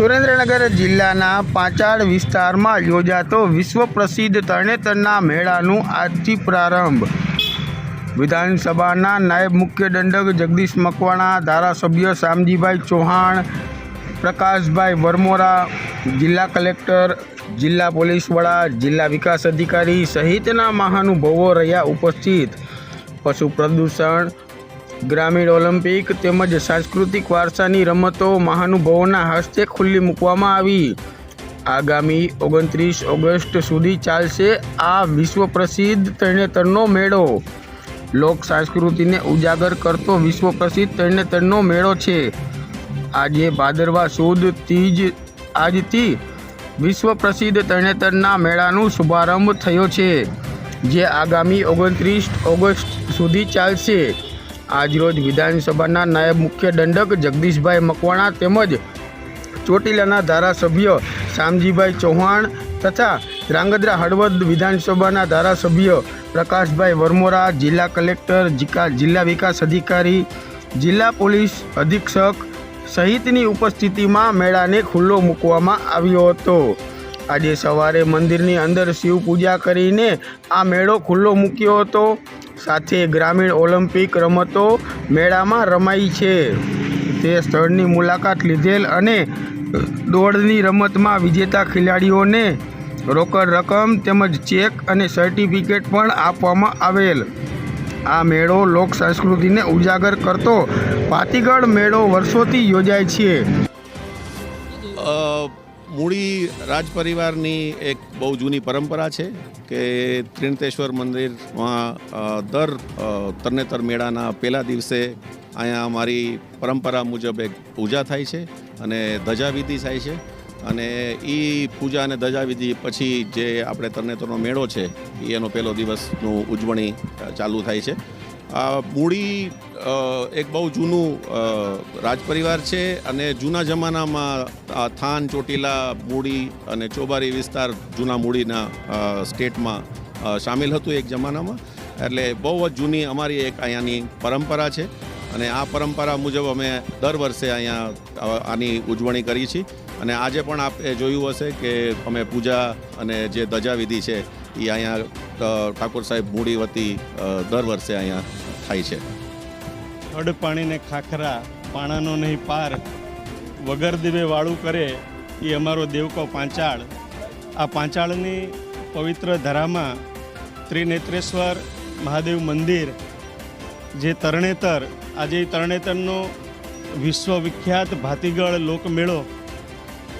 સુરેન્દ્રનગર જિલ્લાના પાંચાળ વિસ્તારમાં યોજાતો વિશ્વ પ્રસિદ્ધ તરણેતરના મેળાનું આજથી પ્રારંભ. વિધાનસભાના નાયબ મુખ્ય દંડક જગદીશ મકવાણા, ધારાસભ્ય શામજીભાઈ ચૌહાણ, પ્રકાશભાઈ વરમોરા, જિલ્લા કલેક્ટર, જિલ્લા પોલીસ વડા, જિલ્લા વિકાસ અધિકારી સહિતના મહાનુભાવો રહ્યા ઉપસ્થિત. પશુ પ્રદૂષણ ગ્રામીણ ઓલિમ્પિક તેમજ સાંસ્કૃતિક વારસાની રમતો મહાનુભાવોના હસ્તે ખુલ્લી મૂકવામાં આવી. આગામી ઓગણત્રીસ ઓગસ્ટ સુધી ચાલશે આ વિશ્વ પ્રસિદ્ધ તરણેતરનો મેળો. લોક સંસ્કૃતિને ઉજાગર કરતો વિશ્વ પ્રસિદ્ધ તરણેતરનો મેળો છે. આજે ભાદરવા સુદ તીજ આજથી વિશ્વ પ્રસિદ્ધ તરણેતરના મેળાનો શુભારંભ થયો છે, જે આગામી ઓગણત્રીસ ઓગસ્ટ સુધી ચાલશે. આજરોજ વિધાનસભાના નાયબ મુખ્ય દંડક જગદીશભાઈ મકવાણા તેમજ ચોટીલાના ધારાસભ્ય શામજીભાઈ ચૌહાણ તથા ધ્રાંગધ્રા હળવદ વિધાનસભાના ધારાસભ્ય પ્રકાશભાઈ વરમોરા, જિલ્લા કલેક્ટર જિલ્લા વિકાસ અધિકારી, જિલ્લા પોલીસ અધિક્ષક સહિતની ઉપસ્થિતિમાં મેળાને ખુલ્લો મૂકવામાં આવ્યો હતો. આજે સવારે મંદિરની અંદર શિવ પૂજા કરીને આ મેળો ખુલ્લો મૂક્યો હતો. સાથે ગ્રામીણ ઓલિમ્પિક રમતો મેળામાં રમાઈ છે. તે સ્થળની મુલાકાત લીધેલ અને દોડની રમતમાં વિજેતા ખેલાડીઓને રોકડ રકમ તેમજ ચેક અને સર્ટિફિકેટ પણ આપવામાં આવેલ. આ મેળો લોક સંસ્કૃતિને ઉજાગર કરતો. પાતીગઢ મેળો વર્ષોથી યોજાય છે. મૂળી રાજ પરિવારની એક બહુ જૂની પરંપરા છે કે ત્રિણતેશ્વર મંદિરમાં દર તરણેતર મેળાના પહેલા દિવસે અહીંયા અમારી પરંપરા મુજબ એક પૂજા થાય છે અને ધજાવિધિ થાય છે. અને એ પૂજા અને ધજાવિધિ પછી જે આપણે તરણેતરનો મેળો છે, એનો પહેલો દિવસનું ઉજવણી ચાલુ થાય છે. આ મૂડી એક બહુ જૂનું રાજપરિવાર છે અને જૂના જમાનામાં થાન, ચોટીલા, મૂડી અને ચોબારી વિસ્તાર જૂના મૂડીના સ્ટેટમાં સામેલ હતું એક જમાનામાં. એટલે બહુ જ જૂની અમારી એક અહીંયાની પરંપરા છે અને આ પરંપરા મુજબ અમે દર વર્ષે અહીંયા આની ઉજવણી કરી છીએ. અને આજે પણ આપે જોયું હશે કે અમે પૂજા અને જે ધજાવિધિ છે એ અહીંયા ઠાકોર સાહેબ મૂડી વતી દર વર્ષે અહીંયા થાય છે. અડ પાણીને ખાખરા, પાણાનો નહીં પાર, વગર દિવે વાળું કરે એ અમારો દેવકો પાંચાળ. આ પાંચાળની પવિત્ર ધરામાં ત્રિનેત્રેશ્વર મહાદેવ મંદિર, જે તરણેતર, આજે તરણેતરનો વિશ્વવિખ્યાત ભાતીગળ લોકમેળો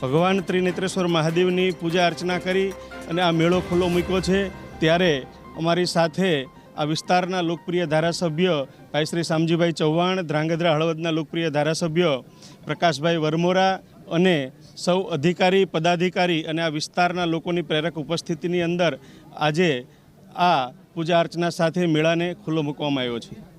ભગવાન ત્રિનેત્રેશ્વર મહાદેવની પૂજા અર્ચના કરી અને આ મેળો ખુલ્લો મૂક્યો છે. ત્યારે અમારી સાથે આ વિસ્તારના લોકપ્રિય ધારાસભ્ય ભાઈ શ્રી શામજીભાઈ ચૌહાણ, ધ્રાંગધ્રા હળવદના લોકપ્રિય ધારાસભ્ય પ્રકાશભાઈ વરમોરા અને સૌ અધિકારી, પદાધિકારી અને આ વિસ્તારના લોકોની પ્રેરક ઉપસ્થિતિની અંદર આજે આ પૂજા અર્ચના સાથે મેળાને ખુલ્લો મૂકવામાં આવ્યો છે.